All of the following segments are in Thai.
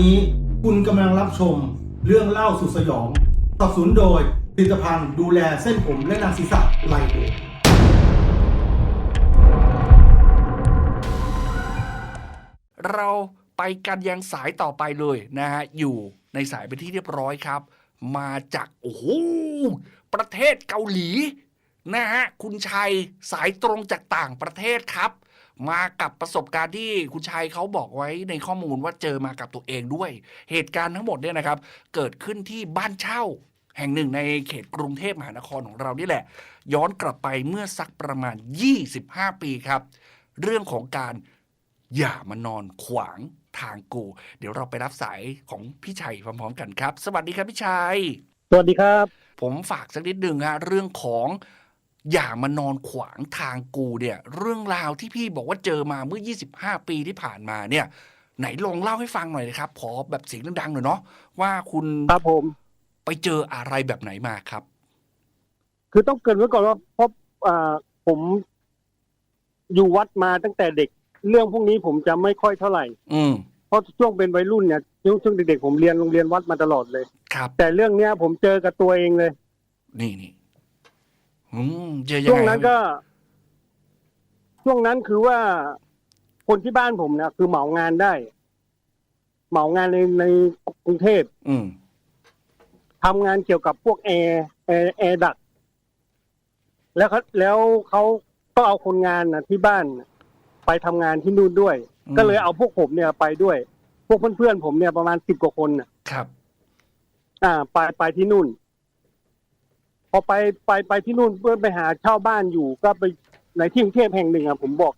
นี้คุณกำลังรับชมเรื่องเล่าสุดสยองสนับสนุนโดยผลิตภัณฑ์ดูแลเส้นผมและหนังศีรษะไลโอเราไปกันยังสายต่อไปเลยนะฮะ อยู่ในสายเป็นที่เรียบร้อยครับ มาจาก โอ้โห ประเทศเกาหลีนะฮะ คุณชัยสายตรงจากต่างประเทศครับ มากับประสบการณ์ที่คุณชัยเขาบอกไว้ในข้อมูลว่าเจอมากับตัวเองด้วย เหตุการณ์ทั้งหมดเนี่ยนะครับ เกิดขึ้นที่บ้านเช่า แห่งหนึ่งในเขตกรุงเทพมหานครของเรานี่แหละ ย้อนกลับไปเมื่อสักประมาณ 25 ปีครับ เรื่องของการอย่ามานอนขวางทางกู เดี๋ยวเราไปรับสายของพี่ชัยพร้อมๆกันครับ สวัสดีครับพี่ชัย สวัสดีครับ ผมฝากสักนิดหนึ่งฮะเรื่องของ อย่ามานอนขวางทางกูเนี่ย เรื่องราวที่พี่บอกว่าเจอมาเมื่อ 25 ปีที่ผ่านมาเนี่ย ไหนลองเล่าให้ฟังหน่อยนะครับ ขอแบบเสียงดังๆหน่อยเนาะว่าคุณครับผม ไปเจออะไรแบบไหนมาครับ คือต้องเกรินไว้ก่อนว่าเพราะอ่าผมอยู่วัดมาตั้งแต่เด็ก เรื่องพวกนี้ผมจะไม่ค่อยเท่าไหร่ อืมเพราะช่วงเป็นวัยรุ่นเนี่ยช่วงช่วงเด็กๆผมเรียนโรงเรียนวัดมาตลอดเลย ครับ แต่เรื่องเนี้ยผมเจอกับตัวเองเลย นี่นี่ อืมเจอยังช่วงไงนั้นครับก็ ช่วงนั้นคือว่าคนที่บ้านผมเนี่ยคือเหมางานได้ เหมางานในในกรุงเทพอืมทำงานเกี่ยวกับพวกแอร์แอร์แอร์ดัก แล้วเขาแล้วเขาก็เอาคนงานนะที่บ้านน่ะไปทำงานที่นู่นด้วยอืมก็เลยเอาพวกผมเนี่ยไปด้วย พวกเพื่อนๆผมเนี่ยประมาณสิบกว่าคนน่ะ ครับ อ่า ไปไปที่นู่น พอไปไปไปที่นู่นเพื่อไปหาเช่าบ้านอยู่ก็ไปในที่กรุงเทพแห่งหนึ่งอะผมบอก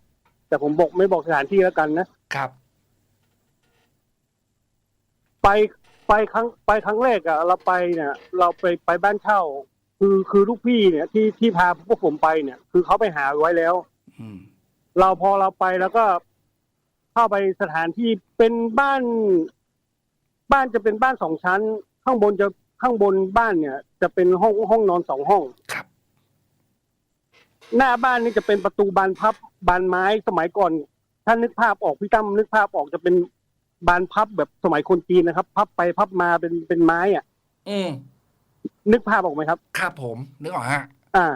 แต่ผมบอกไม่บอกสถานที่แล้วกันนะครับ ไปไปครั้งไปครั้งแรกอะ เราไปเนี่ย เราไปไปบ้านเช่า คือคือลูกพี่เนี่ย ที่ที่พาพวกผมไปเนี่ย คือเขาไปหาไว้แล้วอืมเราพอเราไปแล้วก็เข้าไปสถานที่เป็นบ้าน บ้านจะเป็นบ้านสองชั้น ข้างบนจะ ข้างบนบ้านเนี่ย จะเป็นห้องห้องนอนสองห้อง ครับ หน้าบ้านนี่จะเป็นประตูบานพับบานไม้สมัยก่อน ถ้านึกภาพออกพี่ตั้มนึกภาพออกจะเป็นบานพับแบบสมัยคนจีนนะครับ พับไปพับมาเป็นเป็นไม้อะ อืมนึกภาพออกไหมครับ ครับผมนึกออกฮะ อ่า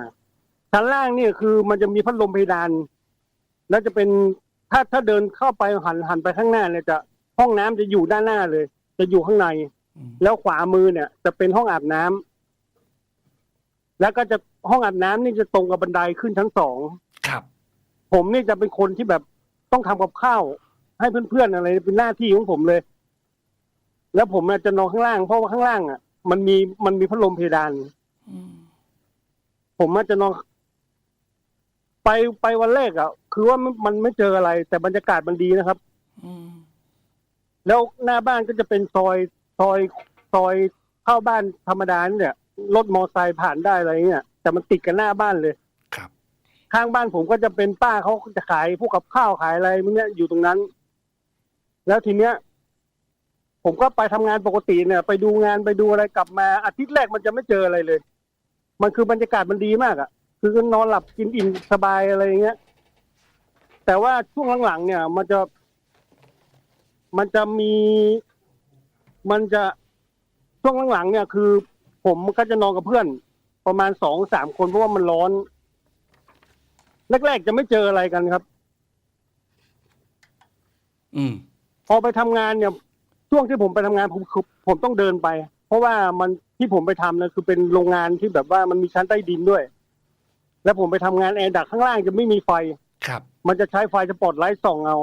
ชั้นล่างเนี่ยคือมันจะมีพัดลมเพดาน แล้วจะเป็นถ้าถ้าเดินเข้าไปหันหันไปข้างหน้าเนี่ยจะห้องน้ำจะอยู่ด้านหน้าเลย จะอยู่ข้างในอืม แล้วขวามือเนี่ย จะเป็นห้องอาบน้ำแล้วก็จะห้องอาบน้ำนี่จะตรงกับบันไดขึ้นชั้นสองครับ ผมนี่จะเป็นคนที่แบบต้องทำกับข้าวให้เพื่อนๆอะไรเป็นหน้าที่ของผมเลย แล้วผมเนี่ยจะนอนข้างล่างเพราะว่าข้างล่างอะ มันมีมันมีพัดลมเพดานอืมผมอาจจะนอนไปไปวันแรกอะ คือว่ามันมันไม่เจออะไร แต่บรรยากาศมันดีนะครับอืมแล้วหน้าบ้านก็จะเป็นซอย ซอยซอยเข้าบ้านธรรมดาเนี่ยรถมอไซค์ผ่านได้อะไรเงี้ยแต่มันติดกันหน้าบ้านเลยครับข้างบ้านผมก็จะเป็นป้าเขาจะขายพวกกับข้าวขายอะไรพวกเนี้ยอยู่ตรงนั้น แล้วทีเนี้ย ผมก็ไปทำงานปกติเนี่ย ไปดูงานไปดูอะไรกลับมา อาทิตย์แรกมันจะไม่เจออะไรเลย มันคือบรรยากาศมันดีมากอะ่ะ คือนอนหลับกินอิ่มสบายอะไรอย่างเงี้ยแต่ว่าช่วงหลังๆเนี่ย มันจะ มันจะมี มันจะช่วงหลังๆเนี่ยคือ ผมก็จะนอนกับเพื่อน ประมาณสองสามคนเพราะว่ามันร้อน แรกๆจะไม่เจออะไรกันครับ อืม พอไปทำงานเนี่ย ช่วงที่ผมไปทำงานผมคือผมต้องเดินไป เพราะว่ามันที่ผมไปทำเนี่ยคือเป็นโรงงานที่แบบว่ามันมีชั้นใต้ดินด้วย แล้วผมไปทำงานแอร์ดักข้างล่างจะไม่มีไฟครับ มันจะใช้ไฟสปอตไลท์ส่องเอา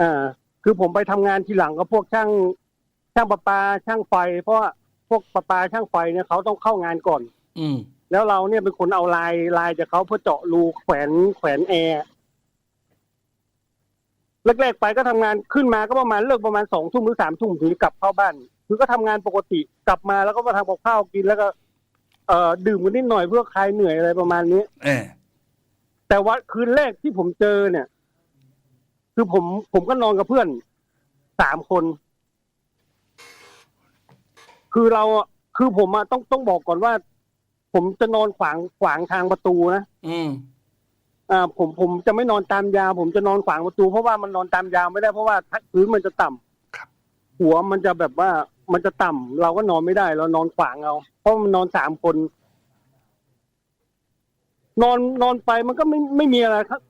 อ่า คือผมไปทำงานทีหลังกับพวกช่าง ช่างประปาช่างไฟ เพราะว่าพวกประปาช่างไฟเนี่ยเขาต้องเข้างานก่อน อืม แล้วเราเนี่ยเป็นคนเอาลายลายจากเขาเพื่อเจาะรูแขวนแขวนแอร์แรกๆไปก็ทำงานขึ้นมาก็ประมาณเลิกประมาณสองทุ่มหรือสามทุ่มถึงจะกลับเข้าบ้าน คือก็ทำงานปกติกลับมาแล้วก็มาทำกับข้าวกินแล้วก็ เอ่อดื่มกันนิดหน่อยเพื่อคลายเหนื่อยอะไรประมาณนี้เออแต่ว่าคืนแรกที่ผมเจอเนี่ย คือผมผมก็นอนกับเพื่อนสามคน คือเราอะคือผมอะต้องต้องบอกก่อนว่า ผมจะนอนขวางขวางทางประตูนะอืมอ่าผมผมจะไม่นอนตามยาว ผมจะนอนขวางประตู เพราะว่ามันนอนตามยาวไม่ได้เพราะว่าพื้นมันจะต่ำหัวมันจะแบบว่ามันจะต่ำเราก็นอนไม่ได้ เรานอนขวางเอาเพราะมันนอนสามคน นอนนอนไปมันก็ไม่ไม่มีอะไรครับ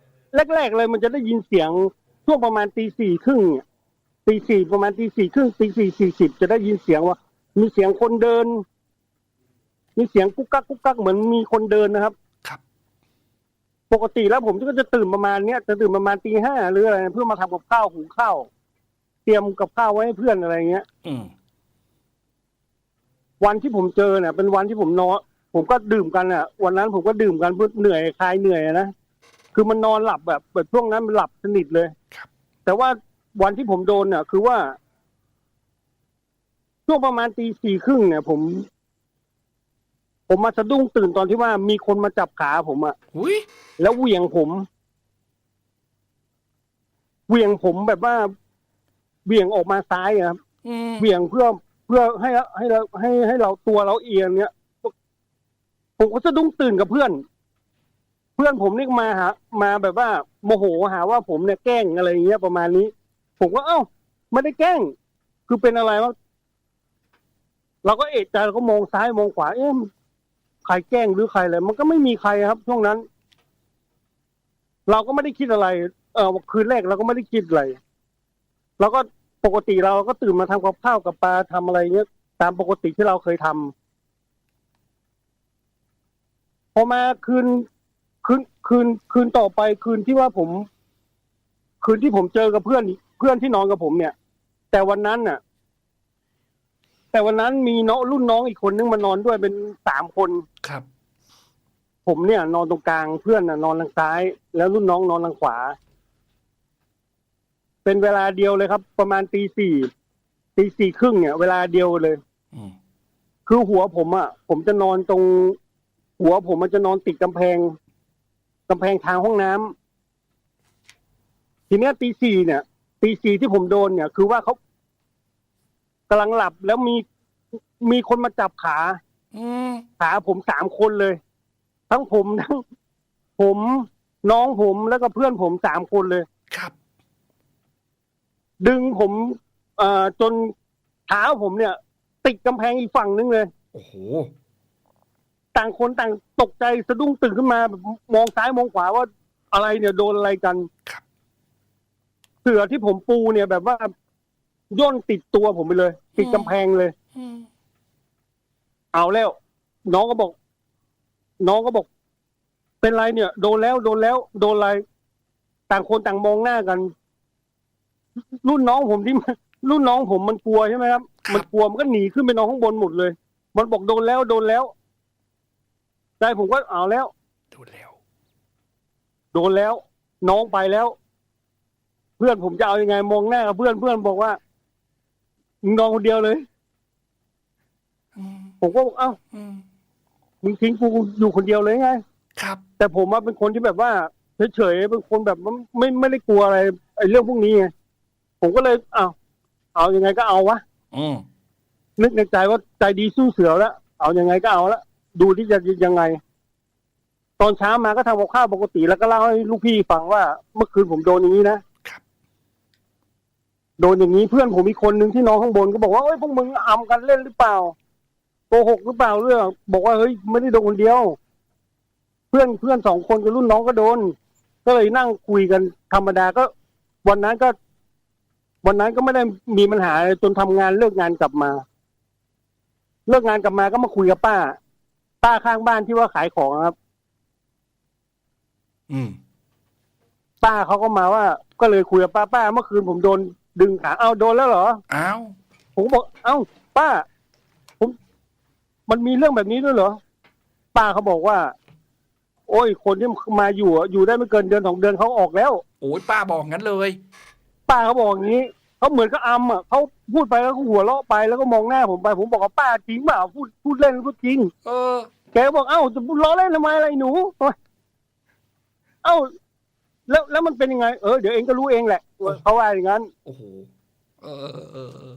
แรกๆเลยมันจะได้ยินเสียงช่วงประมาณตีสี่ครึ่งเนี่ยตีสี่ประมาณตีสี่ครึ่งตีสี่สี่สิบจะได้ยินเสียงว่า มีเสียงคนเดิน มีเสียงกุ๊กกักกุ๊กกักเหมือนมีคนเดินนะครับครับ ปกติแล้วผมก็จะตื่นประมาณเนี้ยจะตื่นประมาณตีห้าหรืออะไรเพื่อมาทำกับข้าวหุงข้าวเตรียมกับข้าวไว้ให้เพื่อนอะไรเงี้ย อืมวันที่ผมเจอเนี่ยเป็นวันที่ผมนอนผมก็ดื่มกันอะ วันนั้นผมก็ดื่มกันเพื่อเหนื่อยคลายเหนื่อยอะนะคือมันนอนหลับแบบแบบช่วงนั้นมันหลับสนิทเลยครับแต่ว่าวันที่ผมโดนเนี่ยคือว่า ช่วงประมาณตีสี่ครึ่งเนี่ย ผม ผมมาสะดุ้งตื่นตอนที่ว่ามีคนมาจับขาผมอะอุ้ยแล้วเหวี่ยงผมเหวี่ยงผมแบบว่าเหวี่ยงออกมาซ้ายอะครับอืมเหวี่ยงเพื่อเพื่อให้ให้เราให้ให้เราตัวเราเอียงเนี้ยผมก็สะดุ้งตื่นกับเพื่อน เพื่อนผมนี่มาหามาแบบว่า โมโหหาว่าผมเนี่ยแกล้งอะไรอย่างเงี้ยประมาณนี้ ผมก็เอ้าไม่ได้แกล้ง คือเป็นอะไรวะ เราก็เอะใจเราก็มองซ้ายมองขวา เอ๊ะใครแกล้งหรือใครอะไรมันก็ไม่มีใครครับ ช่วงนั้น เราก็ไม่ได้คิดอะไร เออคืนแรกเราก็ไม่ได้คิดอะไรเราก็ปกติเราก็ตื่นมาทำกับข้าวกับปลาทำอะไรเงี้ยตามปกติที่เราเคยทำพอมาคืนคืนคืนคืนต่อไปคืนที่ว่าผม คืนที่ผมเจอกับเพื่อนเพื่อนที่นอนกับผมเนี่ย แต่วันนั้นน่ะ แต่วันนั้นมีน้องรุ่นน้องอีกคนนึงมานอนด้วยเป็นสามคน ครับ ผมเนี่ย นอนตรงกลางเพื่อนน่ะ นอนทางซ้าย แล้วรุ่นน้องนอนทางขวา เป็นเวลาเดียวเลยครับ ประมาณตีสี่ตีสี่ครึ่งเนี่ย เวลาเดียวเลยอืมคือหัวผมอะ ผมจะนอนตรง หัวผมมันจะนอนติดกำแพงกำแพงทางห้องน้ำทีเนี้ยตีสี่เนี่ยตีสี่ที่ผมโดนเนี่ย คือว่าเขากำลังหลับแล้วมีมีคนมาจับขาอืมขาผมสามคนเลย ทั้งผมทั้งผมน้องผมแล้วก็เพื่อนผมสามคนเลย ครับ ดึงผมเอ่อจนเท้าผมเนี่ย ติดกำแพงอีกฝั่งนึงเลย โอ้โห ต่างคนต่างตกใจสะดุ้งตื่นขึ้นมาแบบมองซ้ายมองขวาว่าอะไรเนี่ยโดนอะไรกัน ครับ เสือที่ผมปูเนี่ยแบบว่า ย่นติดตัวผมไปเลย ติดกำแพงเลย อืมเอาแล้ว น้องก็บอก น้องก็บอก เป็นไรเนี่ย โดนแล้วโดนแล้วโดนอะไร ต่างคนต่างมองหน้ากัน รุ่นน้องผมที่รุ่นน้องผมมันกลัวใช่ไหมครับ มันกลัวมันก็หนีขึ้นไปนอนข้างบนหมดเลย มันบอกโดนแล้วโดนแล้วใจผมก็เอาแล้ว ดูแล้ว โดนแล้ว น้องไปแล้ว เพื่อนผมจะเอายังไงมองหน้ากับเพื่อนเพื่อนบอกว่า มึงนอนคนเดียวเลย อืมผมก็บอกเอ้าอืมมึงทิ้งกูอยู่คนเดียวเลยไง ครับ แต่ผมว่าเป็นคนที่แบบว่าเฉยๆเป็นคนแบบไม่ไม่ไม่ได้กลัวอะไรไอ้เรื่องพวกนี้ไงผมก็เลยเอาเอายังไงก็เอาวะอืมนึกในใจว่าใจดีสู้เสือแล้วเอายังไงก็เอาละดูที่จะยังไง ตอนเช้ามาก็ทำกับข้าวปกติแล้วก็เล่าให้ลูกพี่ฟังว่า เมื่อคืนผมโดนอย่างนี้นะครับ โดนอย่างนี้เพื่อนผมมีคนหนึ่งที่นอนข้างบนก็บอกว่าเอ้ยพวกมึงอำกันเล่นหรือเปล่าโกหกหรือเปล่าเรื่องบอกว่าเฮ้ยไม่ได้โดนคนเดียว เพื่อนเพื่อนสองคนกับรุ่นน้องก็โดน ก็เลยนั่งคุยกันธรรมดาก็ วันนั้นก็ วันนั้นก็ไม่ได้มีปัญหาอะไรจนทำงานเลิกงานกลับมา เลิกงานกลับมาก็มาคุยกับป้า ป้าข้างบ้านที่ว่าขายของครับ อืม ป้าเขาก็มาว่า ก็เลยคุยกับป้าป้าเมื่อคืนผมโดน ดึงขาเอาโดนแล้วเหรอ อ้าวผมก็บอก เอ้า ป้า ผม มันมีเรื่องแบบนี้ด้วยเหรอ ป้าเขาบอกว่า โอ้ย คนที่มาอยู่อะอยู่ได้ไม่เกินเดือนสองเดือนเขาออกแล้ว โอ้ยป้าบอกงั้นเลย ป้าเขาบอกอย่างนี้เขาเหมือนกับอัมอะเขาพูดไปแล้วก็หัวเราะไปแล้วก็มองหน้าผมไป ผมบอกว่าป้าจริงเปล่าพูดพูดเล่นหรือพูดจริง เออ แกก็บอกเอ้าจะล้อเล่นทำไมอะไรหนูโอ๊ยเอ้า แล้วแล้วมันเป็นยังไงเออเดี๋ยวเองก็รู้เองแหละว่าเขาว่าอย่างนั้นโอ้โหเออเออเออเออ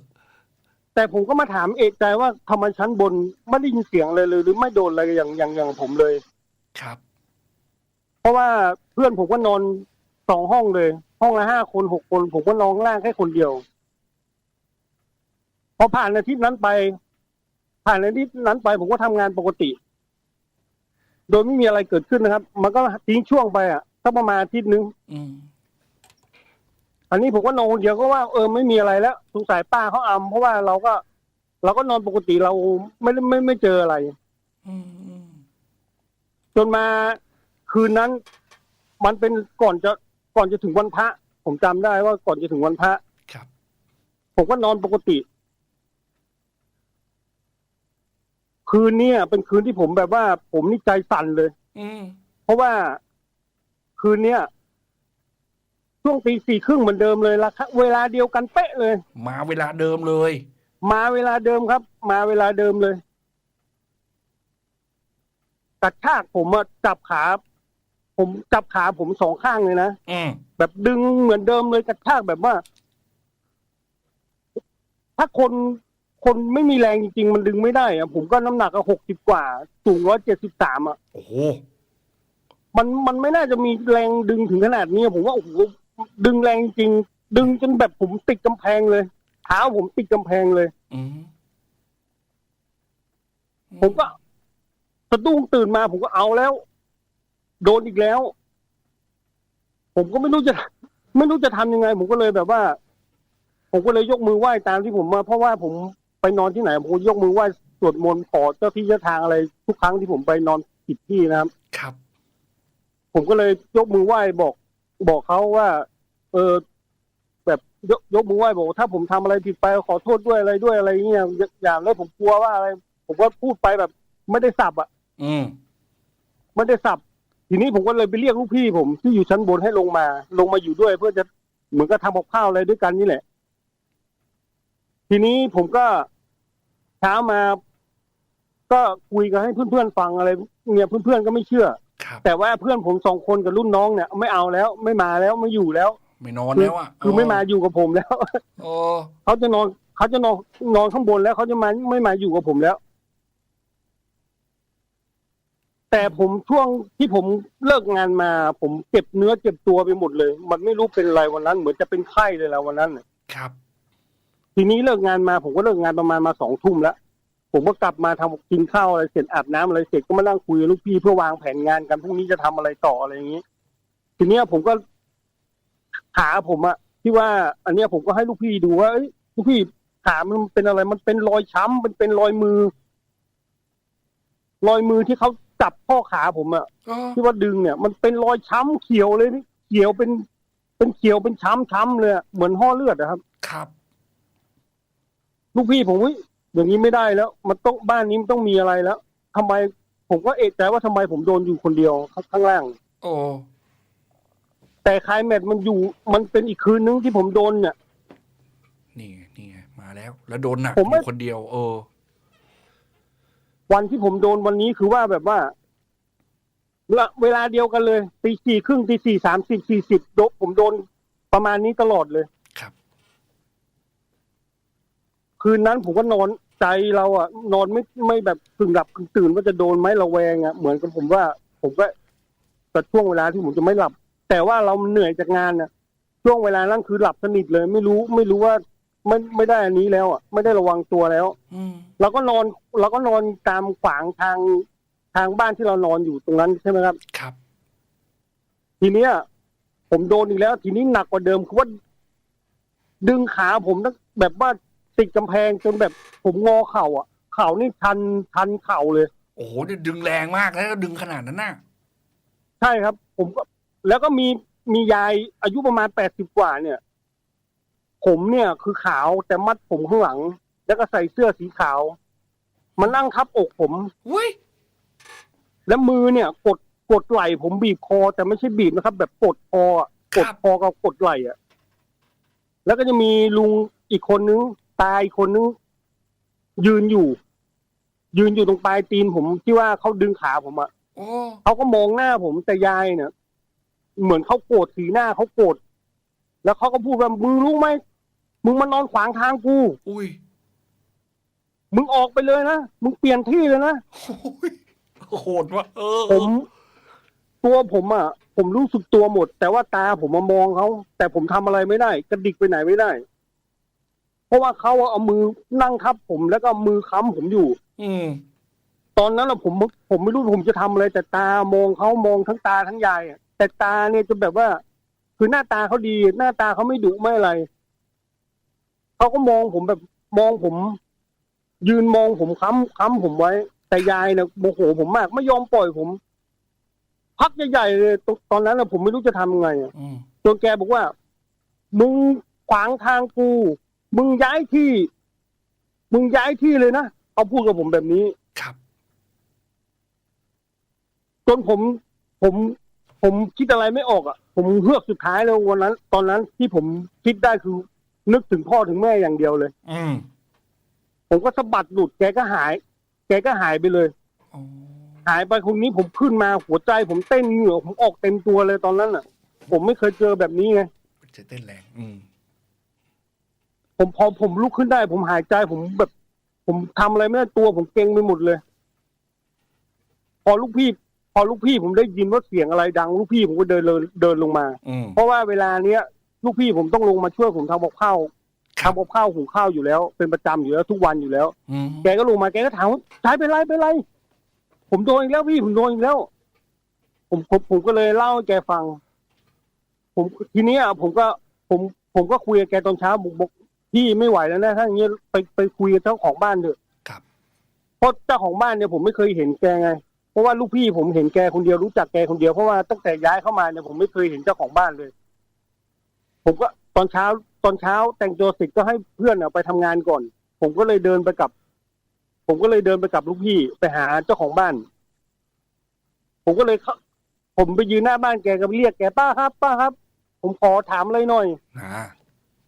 แต่ผมก็มาถามเอกใจว่าทำไมชั้นบนไม่ได้ยินเสียงเลยเลยหรือไม่โดนอะไรอย่างอย่างอย่างผมเลย ครับ เพราะว่าเพื่อนผมก็นอนสองห้องเลย ห้องละห้าคนหกคน ผมก็นอนข้างล่างแค่คนเดียว พอผ่านอาทิตย์นั้นไป ผ่านอาทิตย์นั้นไปผมก็ทำงานปกติ โดยไม่มีอะไรเกิดขึ้นนะครับ มันก็ทิ้งช่วงไปอะ สักประมาณอาทิตย์นึงอืมอันนี้ผมก็นอนคนเดียวก็ว่าเออไม่มีอะไรแล้วสงสัยป้าเขาอำเพราะว่าเราก็ เราก็นอนปกติเราไม่ได้ไม่ไม่เจออะไร อืมอืมจนมาคืนนั้น มันเป็นก่อนจะก่อนจะถึงวันพระ ผมจำได้ว่าก่อนจะถึงวันพระ ครับ ผมก็นอนปกติ คืนเนี้เป็นคืนที่ผมแบบว่า ผมนี่ใจสั่นเลย อืมเพราะว่า คืนเนี้ยช่วงตีสี่ครึ่งเหมือนเดิมเลยละเวลาเดียวกันเป๊ะเลย มาเวลาเดิมเลย มาเวลาเดิมครับ มาเวลาเดิมเลยกระชากผมอะจับขา ผมจับขาผมสองข้างเลยนะอืมแบบดึงเหมือนเดิมเลยกระชากแบบว่า ถ้าคนคนไม่มีแรงจริงๆมันดึงไม่ได้อะผมก็น้ำหนักก็หกสิบกว่า สูงร้อยเจ็ดสิบสามอะโอ้โห มันมันไม่น่าจะมีแรงดึงถึงขนาดนี้ผมว่าโอ้โหดึงแรงจริงๆดึงจนแบบผมติดกำแพงเลยเท้าผมติดกำแพงเลยอืมผมก็สะดุ้งตื่นมาผมก็เอาแล้ว โดนอีกแล้ว ผมก็ไม่รู้จะ ไม่รู้จะทำยังไง ผมก็เลยแบบว่า ผมก็เลยยกมือไหว้ตามที่ผมมา เพราะว่าผมไปนอนที่ไหนผมก็ยกมือไหว้สวดมนต์ขอเจ้าที่เจ้าทางอะไรทุกครั้งที่ผมไปนอนผิดที่นะครับ ครับ ผมก็เลยยกมือไหว้บอก บอกเขาว่า เออแบบยกยกมือไหว้บอกว่าถ้าผมทำอะไรผิดไปขอโทษด้วยอะไรด้วยอะไรเงี้ยอย่าอย่างแล้วผมกลัวว่าอะไร ผมก็พูดไปแบบ ไม่ได้สับอะ อืมไม่ได้สับทีนี้ผมก็เลยไปเรียกลูกพี่ผมที่อยู่ชั้นบนให้ลงมา ลงมาอยู่ด้วย เพื่อจะเหมือนกับทำกับข้าวอะไรด้วยกันนี่แหละ ทีนี้ผมก็เช้ามา ก็คุยกันให้เพื่อนๆฟังอะไร เนี่ยเพื่อนๆก็ไม่เชื่อครับ แต่ว่าเพื่อนผมสองคนกับรุ่นน้องเนี่ยไม่เอาแล้วไม่มาแล้วไม่อยู่แล้ว ไม่นอนคือแล้วอะคือไม่มาอยู่กับผมแล้วโอ้เขาจะนอนเขาจะนอนนอนข้างบนแล้วเขาจะมาไม่มาอยู่กับผมแล้ว แต่ผมช่วงที่ผมเลิกงานมา ผมเจ็บเนื้อเจ็บตัวไปหมดเลย มันไม่รู้เป็นอะไรวันนั้น เหมือนจะเป็นไข้เลยแล้ววันนั้นน่ะครับ ทีนี้เลิกงานมาผมก็เลิกงานประมาณมาสองทุ่มแล้ว ผมก็กลับมาทำกินข้าวอะไรเสร็จอาบน้ำอะไรเสร็จก็มานั่งคุยกับลูกพี่เพื่อวางแผนงานกันพรุ่งนี้จะทำอะไรต่ออะไรอย่างนี้ ทีเนี้ยผมก็ขาผมอะที่ว่า อันเนี้ยผมก็ให้ลูกพี่ดูว่าเอ้ยลูกพี่ขามันเป็นอะไร มันเป็นรอยช้ำมันเป็นรอยมือ รอยมือที่เขาจับข้อขาผมอะก็ที่ว่าดึงเนี่ย มันเป็นรอยช้ำเขียวเลยนี่เขียวเป็น เป็นเขียวเป็นช้ำช้ำๆเลยอะเหมือนห่อเลือดนะครับ ครับ ลูกพี่ผมวิ อย่างนี้ไม่ได้แล้ว มันต้องบ้านนี้มันต้องมีอะไรแล้วทำไมผมก็เอะใจว่าทำไมผมโดนอยู่คนเดียวข้างข้างล่าง โอ้แต่คลายแมทมันอยู่มันเป็นอีกคืนนึงที่ผมโดนเนี่ยนี่ไงนี่ไงมาแล้ว แล้วโดนหนักผมอไม่ยู่คนเดียว เออ วันที่ผมโดนวันนี้คือว่าแบบว่าละเวลาเดียวกันเลยตีสี่ครึ่งตีสี่สามสิบสี่สิบโดนผมโดนประมาณนี้ตลอดเลย ครับ คืนนั้นผมก็นอน ใจเราอะ นอนไม่ไม่แบบกึ่งหลับกึ่งตื่นว่าจะโดนไหมระแวงอะเหมือนกับผมว่า ผมก็แต่ช่วงเวลาที่ผมจะไม่หลับ แต่ว่าเราเหนื่อยจากงานน่ะ ช่วงเวลานั้นคือหลับสนิทเลย ไม่รู้ไม่รู้ว่าไม่ไม่ได้อันนี้แล้วอะไม่ได้ระวังตัวแล้วอืมเราก็นอนเราก็นอนตามขวางทางทางบ้านที่เรานอนอยู่ตรงนั้นใช่ไหมครับ ครับ ทีเนี้ย ผมโดนอีกแล้ว ทีนี้หนักกว่าเดิมคือว่าดึงขาผมตั้งแบบว่า ติดกำแพงจนแบบผมงอเข่าอะ เข่านี่ชันชันเข่าเลย โอ้โหเนี่ยดึงแรงมากแล้วดึงขนาดนั้นน่ะใช่ครับ ผมก็แล้วก็มีมียายอายุประมาณแปดสิบกว่าเนี่ย ผมเนี่ยคือขาวแต่มัดผมข้างหลัง แล้วก็ใส่เสื้อสีขาว มันนั่งทับอกผมอุ้ยแล้วมือเนี่ย กดกดไหล่ผมบีบคอ แต่ไม่ใช่บีบนะครับ แบบกดคออะคกรัดบคอกับกดไหล่อะแล้วก็จะมีลุงอีกคนนึง ตายอีกคนนึงยืนอยู่ ยืนอยู่ตรงปลายตีนผมที่ว่าเขาดึงขาผมอะโอ้เขาก็มองหน้าผมแต่ยายเนี่ยเหมือนเขาโกรธสีหน้าเขาโกรธแล้วเขาก็พูดว่ามึงรู้ไหมมึงมานอนขวางทางกู อุ้ย มึงออกไปเลยนะ มึงเปลี่ยนที่เลยนะโอ้ยโหดว่ะเออ ผม ตัวผมอะ ผมรู้สึกตัวหมด แต่ว่าตาผมมามองเขา แต่ผมทำอะไรไม่ได้ กระดิกไปไหนไม่ได้ เพราะว่าเขาเอามือนั่งทับผมแล้วก็เอามือค้ำผมอยู่ อืม ตอนนั้นอะผมผมไม่รู้ผมจะทำอะไร แต่ตามองเขามองทั้งตาทั้งยายอะแต่ตาเนี่ยจะแบบว่า คือหน้าตาเขาดี หน้าตาเขาไม่ดุไม่อะไรเขาก็มองผมแบบมองผม ยืนมองผมค้ำค้ำผมไว้ แต่ยายเนี่ยโมโหผมมาก ไม่ยอมปล่อยผม พักใหญ่ๆเลยตตอนนั้นอะผมไม่รู้จะทำยังไงอะ อืม จนแกบอกว่า มึงขวางทางกู มึงย้ายที่ มึงย้ายที่เลยนะเขาพูดกับผมแบบนี้ครับ จนผมผม ผมคิดอะไรไม่ออกอะ ผมเฮือกสุดท้ายเลยวันนั้น ตอนนั้นที่ผมคิดได้คือนึกถึงพ่อถึงแม่อย่างเดียวเลย อืมผมก็สะบัดหลุดแกก็หาย แกก็หายไปเลยอ๋อหายไปคนนี้ผมขึ้นมาหัวใจ ผมเต้นเหงื่อผมออกเต็มตัวเลยตอนนั้นอะ ผมไม่เคยเจอแบบนี้ไงจะเต้นแรง อืม ผมพอผมลุกขึ้นได้ ผมหายใจผมแบบ ผมทำอะไรไม่ได้ตัวผมเก่งไปหมดเลย พอลูกพี่ พอลูกพี่ผมได้ยินว่าเสียงอะไรดัง ลูกพี่ผมก็เดินเลยเดินลงมาอืมเพราะว่าเวลาเนี้ยลูกพี่ผมต้องลงมาช่วยผมทำกับข้าวครับทำกับข้าวหุงข้าวอยู่แล้ว เป็นประจำอยู่แล้วทุกวันอยู่แล้วอืมแกก็ลงมาแกก็ถามว่าชายเป็นไรเป็นไรผมโดนอีกแล้วพี่ผมโดนอีกแล้ว ผมผมผมก็เลยเล่าให้แกฟัง ผมทีเนี้ยผมก็ผมผมก็คุยกับแกตอนเช้าบอกบอก พี่ไม่ไหวแล้วนะถ้าอย่างเงี้ยไปไปคุยกับเจ้าของบ้านเถอะครับ เพราะเจ้าของบ้านเนี่ยผมไม่เคยเห็นแกไง เพราะว่าลูกพี่ผมเห็นแกคนเดียวรู้จักแกคนเดียวเพราะว่าตั้งแต่ย้ายเข้ามาเนี่ยผมไม่เคยเห็นเจ้าของบ้านเลย ผมก็ตอนเช้าตอนเช้าแต่งตัวเสร็จก็ให้เพื่อนเอาไปทำงานก่อน ผมก็เลยเดินไปกับ ผมก็เลยเดินไปกับลูกพี่ไปหาเจ้าของบ้าน ผมก็เลยเข้าผมไปยืนหน้าบ้านแกก็เรียกแกป้าครับ ป้าครับ ผมขอถามอะไรหน่อยนะ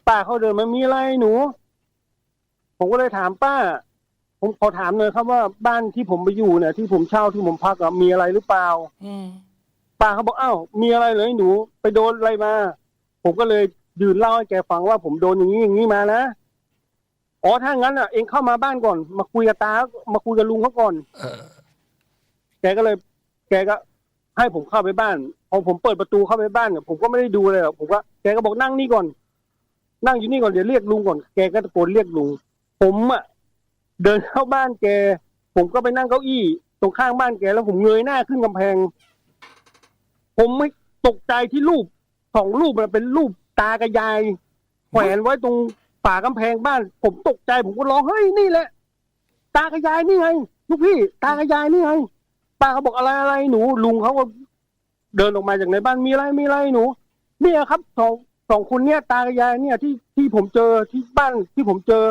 ป้าเขาเดินมามีอะไรหนู ผมก็เลยถามป้า ผมขอถามหน่อยครับว่าบ้านที่ผมไปอยู่เนี่ย ที่ผมเช่าที่ผมพักอะมีอะไรหรือเปล่าอืมป้าเขาบอกอ้าวมีอะไรเหรอไอ้หนู ไปโดนอะไรมา ผมก็เลยยืนเล่าให้แกฟังว่าผมโดนอย่างนี้อย่างนี้มานะอ๋อถ้างั้นอะ เองเข้ามาบ้านก่อน มาคุยกับตามาคุยกับลุงเขาก่อน เออ แกก็เลย แกก็ให้ผมเข้าไปบ้านพอผมเปิดประตูเข้าไปบ้านเนี่ยผมก็ไม่ได้ดูเลยหรอกผมก็แกก็บอกนั่งนี่ก่อน นั่งอยู่นี่ก่อนเดี๋ยวเรียกลุงก่อนแกก็ตะโกนเรียกลุงผมอะเดินเข้าบ้านแก ผมก็ไปนั่งเก้าอี้ ตรงข้างบ้านแกแล้วผมเงยหน้าขึ้นกำแพง ผมไม่ตกใจที่รูปสองรูปมันเป็นรูปตากับยายแขวนไว้ตรงฝากำแพงบ้าน ผมตกใจผมก็ร้องเฮ้ยนี่แหละ ตากับยายนี่ไงลูกพี่ ตากับยายนี่ไงป้าเขาบอกอะไรอะไรหนู ลุงเขาก็เดินออกมาจากในบ้านมีอะไรมีอะไรหนูเนี่ยครับสอง สองคนเนี่ยตากับยายเนี่ยที่ที่ผมเจอที่บ้านที่ผมเจอ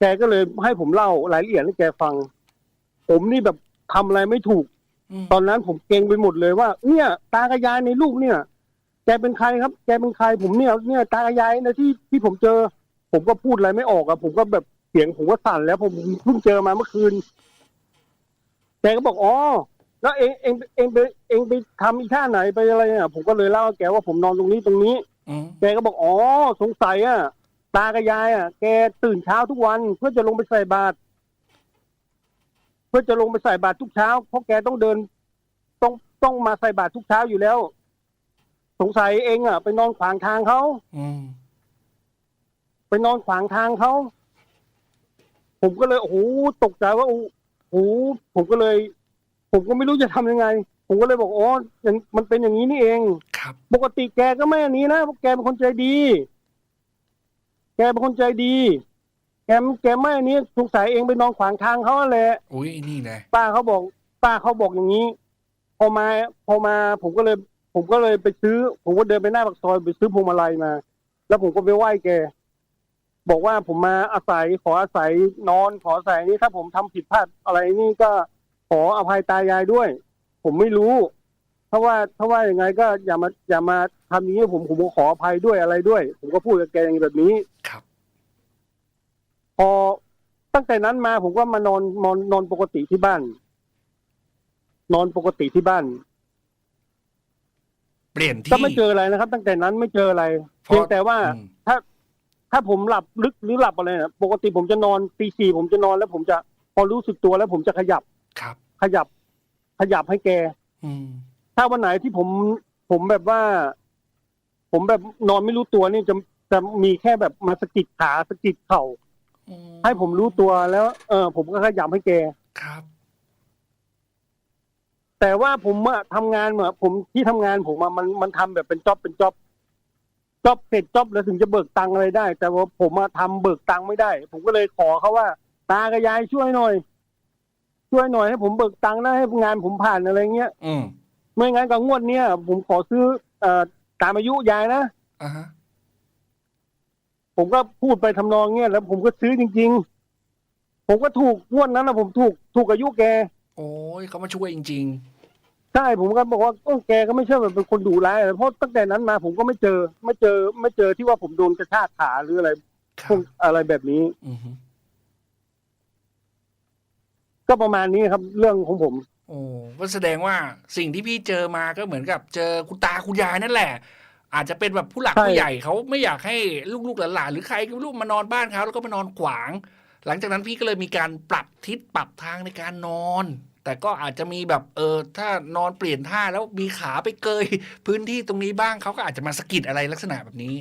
แกก็เลยให้ผมเล่ารายละเอียดให้แกฟัง ผมนี่แบบทำอะไรไม่ถูกอืมตอนนั้นผมเก่งไปหมดเลยว่า เนี่ย ตากับยายในรูปเนี่ย แกเป็นใครครับ แกเป็นใครผมเนี่ย เนี่ย ตากับยายนะที่ที่ผมเจอ ผมก็พูดอะไรไม่ออกอะผมก็แบบเสียงผมก็สั่นแล้วผมเพิ่งเจอมาเมื่อคืนแกก็บอกอ๋อ แล้วเองเองเองไปเองไปทำอีท่าไหนไปอะไรอะผมก็เลยเล่าให้แกว่าผมนอนตรงนี้ตรงนี้ อืมแกก็บอกอ๋อสงสัยอะ ตากับยายอะ แกตื่นเช้าทุกวันเพื่อจะลงไปใส่บาตรเพื่อจะลงไปใส่บาตรทุกเช้า เพราะแกต้องเดิน ต้องต้องมาใส่บาตรทุกเช้าอยู่แล้ว สงสัยเองอะ ไปนอนขวางทางเขา อืมไปนอนขวางทางเขา ผมก็เลยโอ้โหตกใจว่าโอ้โหผมก็เลย ผมก็ไม่รู้จะทำยังไง ผมก็เลยบอกอ๋ออย่างมันเป็นอย่างนี้นี่เองครับ ปกติแกก็ไม่อันนี้นะเพราะแกเป็นคนใจดี แกเป็นคนใจดีแกแกไม่อันนี้สงสัยเองไปนอนขวางทางเขาแหละอุ้ยนี่ไงป้าเขาบอก ป้าเขาบอกอย่างนี้ พอมาพอมาผมก็เลย ผมก็เลยไปซื้อ ผมก็เดินไปหน้าปากซอยไปซื้อพวงมาลัยมา แล้วผมก็ไปไหว้แกบอกว่าผมมาอาศัยขออาศัยนอนขออาศัยนี่ถ้าผมทำผิดพลาดอะไรนี่ก็ ขออภัยตายายด้วย ผมไม่รู้ เพราะว่าถ้าว่าอย่างไงก็อย่ามาอย่ามาทำอย่างนี้ผมผมก็ขออภัยด้วยอะไรด้วย ผมก็พูดกับแกอย่างแบบนี้ครับ พอตั้งแต่นั้นมาผมก็มานอนนอนนอนปกติที่บ้าน นอนปกติที่บ้าน เปลี่ยนที่ ก็ไม่เจออะไรนะครับ ตั้งแต่นั้นไม่เจออะไรเพราะเพียงแต่ว่าอืม ถ้า ถ้าผมหลับลึกหรือหลับอะไรนะปกติผมจะนอนตีสี่ผมจะนอนแล้วผมจะพอรู้สึกตัวแล้วผมจะขยับ ครับ ขยับ ขยับให้แก อืม ถ้าวันไหนที่ผม ผมแบบว่า ผมแบบนอนไม่รู้ตัวนี่จะจะมีแค่แบบมาสะกิดขาสะกิดเข่าอืให้ผมรู้ตัวแล้ว เออ ผมก็ขยำให้แกครับ แต่ว่าผมอะทำงานเหมือนผมที่ทำงานผมอะมันมันทำแบบเป็นจ็อบเป็นจ็อบจ็อบเสร็จจ็อบแล้วถึงจะเบิกตังค์อะไรได้ แต่ว่าผมอะทำเบิกตังค์ไม่ได้ ผมก็เลยขอเขาว่า ตากับยายช่วยหน่อย ช่วยหน่อยให้ผมเบิกตังค์ได้ให้งานผมผ่านอะไรเงี้ยอืมไม่งั้นกับงวดเนี้ยผมขอซื้อเอ่อตามอายุยายนะอ่าฮะผมก็พูดไปทำนองเงี้ยแล้วผมก็ซื้อจริง ๆ ผมก็ถูกงวดนั้นนะผมถูกถูกอายุแก โอ้ยเขามาช่วยจริงใช่ผมก็บอกว่าโอ้แกก็ไม่ใช่แบบเป็นคนดุร้ายอะไรเพราะตั้งแต่นั้นมาผมก็ไม่เจอ ไม่เจอ ไม่เจอที่ว่าผมโดนกระชากขาหรืออะไรๆคพรัวบกอะไรแบบนี้ อือฮึ ก็ประมาณนี้ครับ เรื่องของผม โอ้ก็แสดงว่าสิ่งที่พี่เจอมาก็เหมือนกับเจอคุณตาคุณยายนั่นแหละ อาจจะเป็นแบบผู้หลักใช่ผู้ใหญ่เขาไม่อยากให้ลูกๆหลานๆหรือใครก็ไม่รู้มานอนบ้านเขาแล้วก็มานอนขวาง หลังจากนั้นพี่ก็เลยมีการปรับทิศปรับทางในการนอน แต่ก็อาจจะมีแบบเออถ้านอนเปลี่ยนท่าแล้วมีขาไปเกย พื้นที่ตรงนี้บ้างเขาก็อาจจะมาสะกิดอะไรลักษณะแบบนี้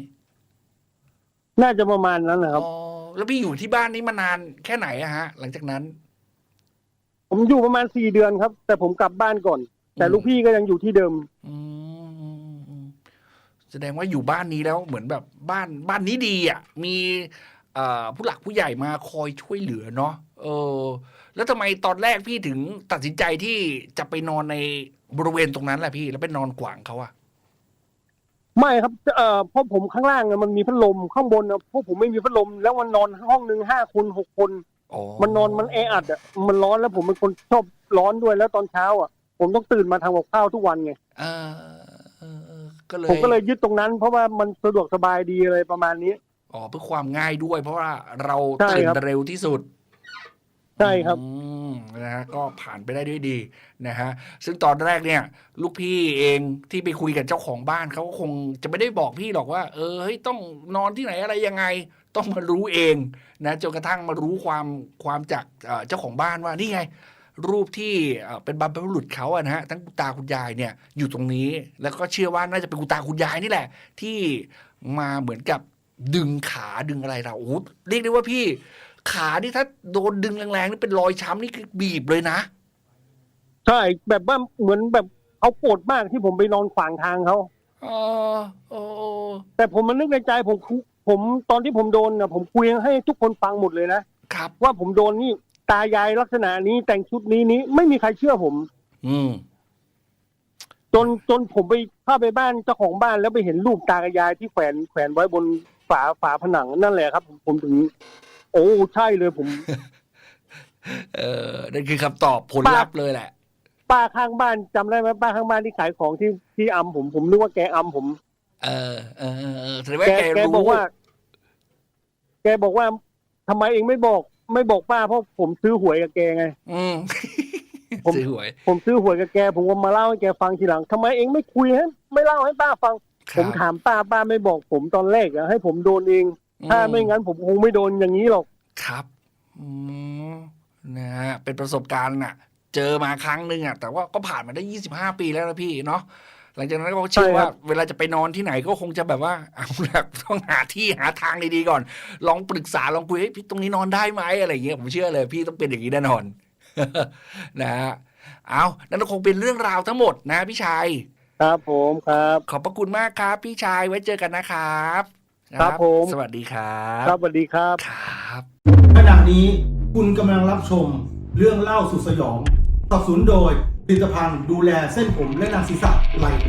น่าจะประมาณนั้นนะครับ อ๋อแล้วพี่อยู่ที่บ้านนี้มานานแค่ไหนอะฮะ หลังจากนั้น ผมอยู่ประมาณสี่เดือนครับ แต่ผมกลับบ้านก่อน แต่อืมลูกพี่ก็ยังอยู่ที่เดิมอืมอืมอืมแสดงว่าอยู่บ้านนี้แล้วเหมือนแบบบ้านบ้านนี้ดีอะ มีเอ่อผู้หลักผู้ใหญ่มาคอยช่วยเหลือเนาะเออ แล้วทำไมตอนแรกพี่ถึงตัดสินใจที่จะไปนอนในบริเวณตรงนั้นแหละพี่แล้วไปนอนขวางเขาอะไม่ครับเอ่อเพราะผมข้างล่างอะมันมีพัดลมข้างบนอะพวกผมไม่มีพัดลมแล้วมันนอนห้องหนึ่งห้าคนหกคนอ๋อ มันนอนมันแออัดอะมันร้อนแล้วผมเป็นคนชอบร้อนด้วยแล้วตอนเช้า อะ ผมต้องตื่นมาทำกับข้าวทุกวันไงเออเออเออก็เลยผมก็เลยยึดตรงนั้น เพราะว่ามันสะดวกสบายดีอะไรประมาณนี้อ๋อเพื่อความง่ายด้วย เพราะว่าเราใช่ตื่นครับเร็วที่สุดใช่ครับอืมนะฮะก็ผ่านไปได้ด้วยดีนะฮะซึ่งตอนแรกเนี่ย ลูกพี่เองที่ไปคุยกับเจ้าของบ้านเขาก็คงจะไม่ได้บอกพี่หรอกว่า เออเฮ้ยต้องนอนที่ไหนอะไรยังไง ต้องมารู้เองนะจนกระทั่งมารู้ความความจากเอ่อเจ้าของบ้านว่านี่ไง รูปที่เอ่อเป็นบรรพบุรุษเขาอะนะฮะทั้งคุณตาคุณยายเนี่ยอยู่ตรงนี้ แล้วก็เชื่อว่าน่าจะเป็นคุณตาคุณยายนี่แหละ ที่มาเหมือนกับดึงขาดึงอะไรเราโอ้โหเรียกได้ว่าพี่ ขานี่ถ้าโดนดึงแรงๆนี่เป็นรอยช้ำนี่คือบีบเลยนะใช่แบบว่าเหมือนแบบเขาโกรธมากที่ผมไปนอนขวางทางเขาเออเออแต่ผมมันนึกในใจผมคุ ผมตอนที่ผมโดนน่ะผมคุยให้ทุกคนฟังหมดเลยนะครับ ว่าผมโดนนี่ตายายลักษณะนี้แต่งชุดนี้นี้ไม่มีใครเชื่อผม อืมจนจนผมไปเข้าไปบ้านเจ้าของบ้านแล้วไปเห็นรูปตากับยายที่แขวนแขวนไว้บนฝาฝาผนังนั่นแหละครับผมผมถึง โอ้ใช่เลยผม เออนั่นคือคำตอบผลลัพธ์เลยแหละ ป้าข้างบ้านจำได้ไหมป้าข้างบ้านที่ขายของที่ที่อำผมผมนึกว่าแกอำผม เออเออเออเออแสดงว่าแกแกแกรู้บอกว่า แกบอกว่าทำไมเองไม่บอก ไม่บอกป้าเพราะผมซื้อหวยกับแกไง อืมผม ซื้อหวยผมซื้อหวยกับแก ผมก็มาเล่าให้แกฟังทีหลังทำไมเองไม่คุยให้ไม่เล่าให้ป้าฟังคผรับมถามป้าป้าไม่บอก ผมตอนแรกอะให้ผมโดนเอง ถ้าไม่งั้นผมคงไม่โดนอย่างนี้หรอก ครับ อืมนะฮะเป็นประสบการณ์น่ะ เจอมาครั้งหนึ่งอะ แต่ว่าก็ผ่านมาได้ยี่สิบห้าปีแล้วนะพี่เนาะ หลังจากนั้นก็เชื่อใช่ครัว่าบเวลาจะไปนอนที่ไหนก็คงจะแบบว่าเอาละต้องหาที่หาทางดีๆก่อน ลองปรึกษาลองคุยเฮ้ยพี่ตรงนี้นอนได้ไหมอะไรอย่างเงี้ยผมเชื่อเลย พี่ต้องเป็นอย่างนี้แน่นอนนะฮะเอานั่นก็คงเป็นเรื่องราวทั้งหมดนะพี่ชัยครับผมครับ ขอบพระคุณมากครับ พี่ชายไว้เจอกันนะครับ ครับผม สวัสดีครับ ครับสวัสดีครับครับขณะนี้คุณกำลังรับชมเรื่องเล่าสุดสยองสนับสนุนโดย ผลิตภัณฑ์ดูแลเส้นผมและหนังศีรษะไลโอ